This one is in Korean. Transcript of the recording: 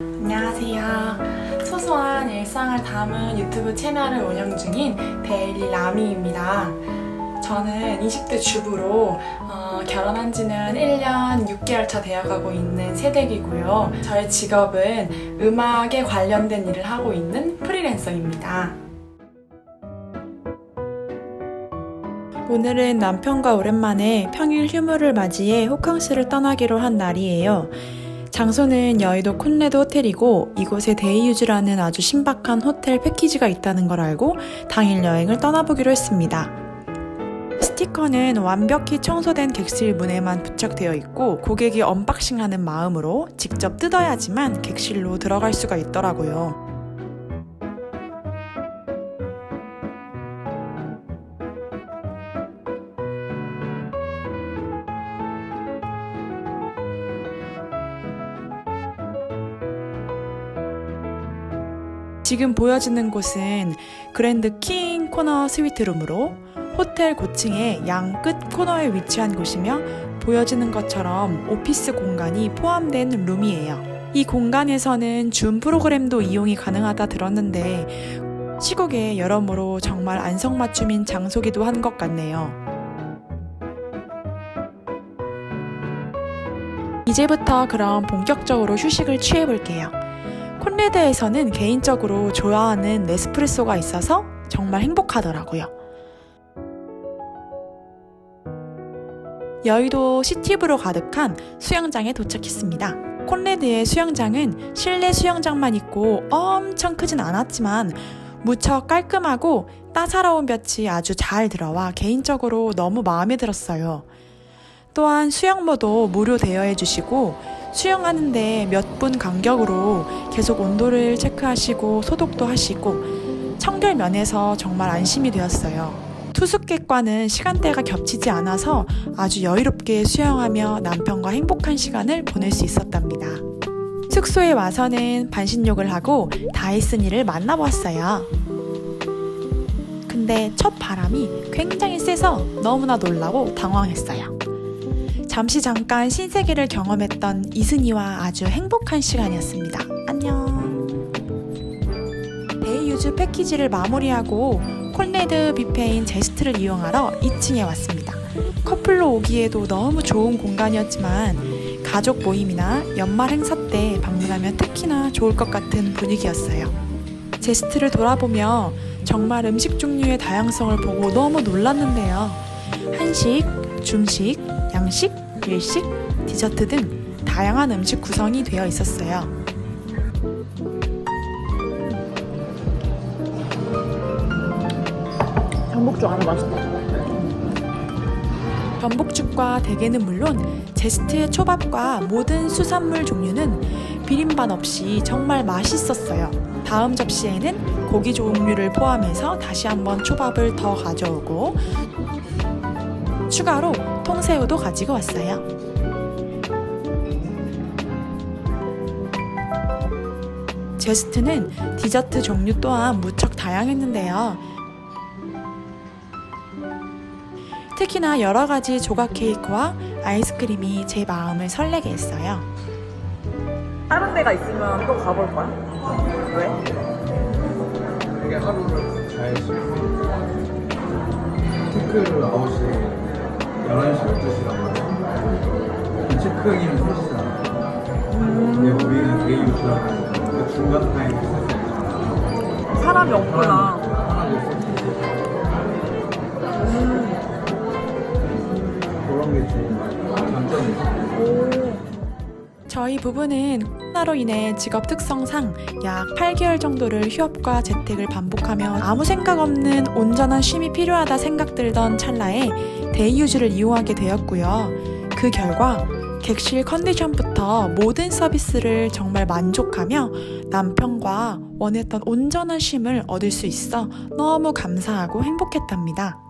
안녕하세요. 소소한 일상을 담은 유튜브 채널을 운영 중인 데일리 라미입니다. 저는 20대 주부로 어, 결혼한 지는 1년 6개월 차 되어가고 있는 새댁이고요. 저의 직업은 음악에 관련된 일을 하고 있는 프리랜서입니다. 오늘은 남편과 오랜만에 평일 휴무를 맞이해 호캉스를 떠나기로 한 날이에요. 장소는 여의도 콘레드 호텔이고 이곳에 데이유즈라는 아주 신박한 호텔 패키지가 있다는 걸 알고 당일 여행을 떠나보기로 했습니다. 스티커는 완벽히 청소된 객실 문에만 부착되어 있고 고객이 언박싱하는 마음으로 직접 뜯어야지만 객실로 들어갈 수가 있더라고요. 지금 보여지는 곳은 그랜드 킹 코너 스위트룸으로 호텔 고층의 양 끝 코너에 위치한 곳이며 보여지는 것처럼 오피스 공간이 포함된 룸이에요. 이 공간에서는 줌 프로그램도 이용이 가능하다 들었는데 시국에 여러모로 정말 안성맞춤인 장소기도 한 것 같네요. 이제부터 그럼 본격적으로 휴식을 취해볼게요. 콘레드에서는 개인적으로 좋아하는 네스프레소가 있어서 정말 행복하더라고요. 여의도 시티브로 가득한 수영장에 도착했습니다. 콘레드의 수영장은 실내 수영장만 있고 엄청 크진 않았지만 무척 깔끔하고 따사로운 볕이 아주 잘 들어와 개인적으로 너무 마음에 들었어요. 또한 수영모도 무료 대여해 주시고 수영하는데 몇 분 간격으로 계속 온도를 체크하시고 소독도 하시고 청결 면에서 정말 안심이 되었어요. 투숙객과는 시간대가 겹치지 않아서 아주 여유롭게 수영하며 남편과 행복한 시간을 보낼 수 있었답니다. 숙소에 와서는 반신욕을 하고 다이슨이를 만나보았어요. 근데 첫 바람이 굉장히 세서 너무나 놀라고 당황했어요. 잠시 잠깐 신세계를 경험했던 이순이와 아주 행복한 시간이었습니다. 안녕. 데이유즈 패키지를 마무리하고 콘레드 뷔페인 제스트를 이용하러 2층에 왔습니다. 커플로 오기에도 너무 좋은 공간이었지만 가족 모임이나 연말 행사 때 방문하면 특히나 좋을 것 같은 분위기였어요. 제스트를 돌아보며 정말 음식 종류의 다양성을 보고 너무 놀랐는데요. 한식, 중식, 양식, 일식, 디저트 등 다양한 음식 구성이 되어 있었어요. 전복죽 아주 맛있다. 전복죽과 대게는 물론 제스트의 초밥과 모든 수산물 종류는 비린맛 없이 정말 맛있었어요. 다음 접시에는 고기 종류를 포함해서 다시 한번 초밥을 더 가져오고 추가로 통새우도 가지고 왔어요. 제스트는 디저트 종류 또한 무척 다양했는데요. 특히나 여러 가지 조각 케이크와 아이스크림이 제 마음을 설레게 했어요. 다른 데가 있으면 또 가볼 거야? 왜? 되게 하루를 잘 쉬고 체크를 9시 11시 12시란 말이야 그 체크인 3시잖아. 근데 우리는 데이 유즈라고 그 중간 타임 사람이 없구나. 사람이 있었어 그런 게 좀 장점이지 저희 부부는 코로나로 인해 직업 특성상 약 8개월 정도를 휴업과 재택을 반복하며 아무 생각 없는 온전한 쉼이 필요하다 생각들던 찰나에 데이유즈를 이용하게 되었고요. 그 결과 객실 컨디션부터 모든 서비스를 정말 만족하며 남편과 원했던 온전한 쉼을 얻을 수 있어 너무 감사하고 행복했답니다.